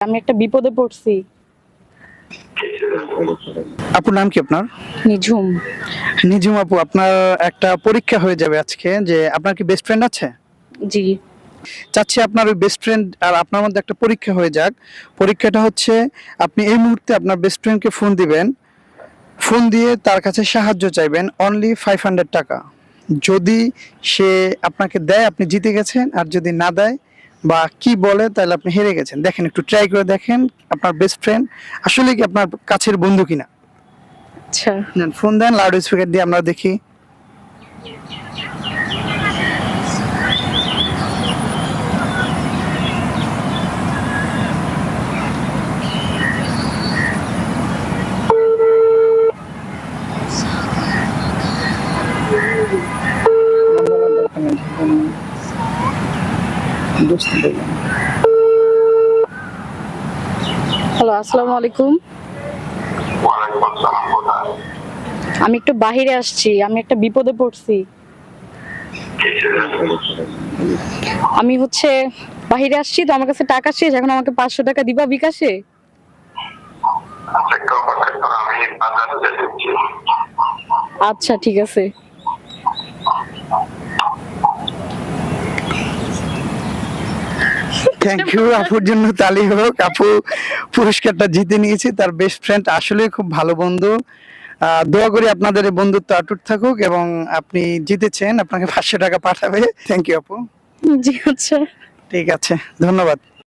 আমি একটা বিপদে পড়ছি। আপুর নাম কি আপনার? নিঝুম। নিঝুম আপু আপনার একটা পরীক্ষা হয়ে যাবে আজকে যে আপনার কি বেস্ট ফ্রেন্ড আছে? জি। চাচ্ছি আপনার ওই বেস্ট ফ্রেন্ড আর আপনার মধ্যে একটা পরীক্ষা হয়ে যাক। পরীক্ষাটা হচ্ছে আপনি এই মুহূর্তে আপনার বেস্ট ফ্রেন্ডকে ফোন দিবেন। ফোন দিয়ে তার কাছে সাহায্য চাইবেন অনলি ফাইভ হান্ড্রেড টাকা। যদি সে আপনাকে দেয় আপনি জিতে গেছেন আর যদি না দেয় বা কি বলে তাহলে আপনি হেরে গেছেন। দেখেন একটু ট্রাই করে দেখেন আপনার বেস্ট ফ্রেন্ড আসলে কি আপনার কাছের বন্ধু কিনা। আচ্ছা। ফোন দেন লাউড স্পিকার দিয়ে আমরা দেখি। হ্যালো, আসসালামু আলাইকুম। আমি একটু বাইরে আসছি, আমি একটা বিপদে পড়ছি। আমি হচ্ছে বাহিরে আসছি, তো আমার কাছে টাকা শেষ, এখন আমাকে পাঁচশো টাকা দিবা বিকাশে? আচ্ছা ঠিক আছে। থ্যাংক ইউ আপুর জন্য তালি হোক। আপু পুরস্কারটা জিতে নিয়েছে তার বেস্ট ফ্রেন্ড আসলে খুব ভালো বন্ধু। দোয়া করি আপনাদের এই বন্ধুত্ব আটুট থাকুক এবং আপনি জিতেছেন আপনাকে পাঁচশো টাকা পাঠাবে। থ্যাংক ইউ আপু। জি আচ্ছা ঠিক আছে ধন্যবাদ।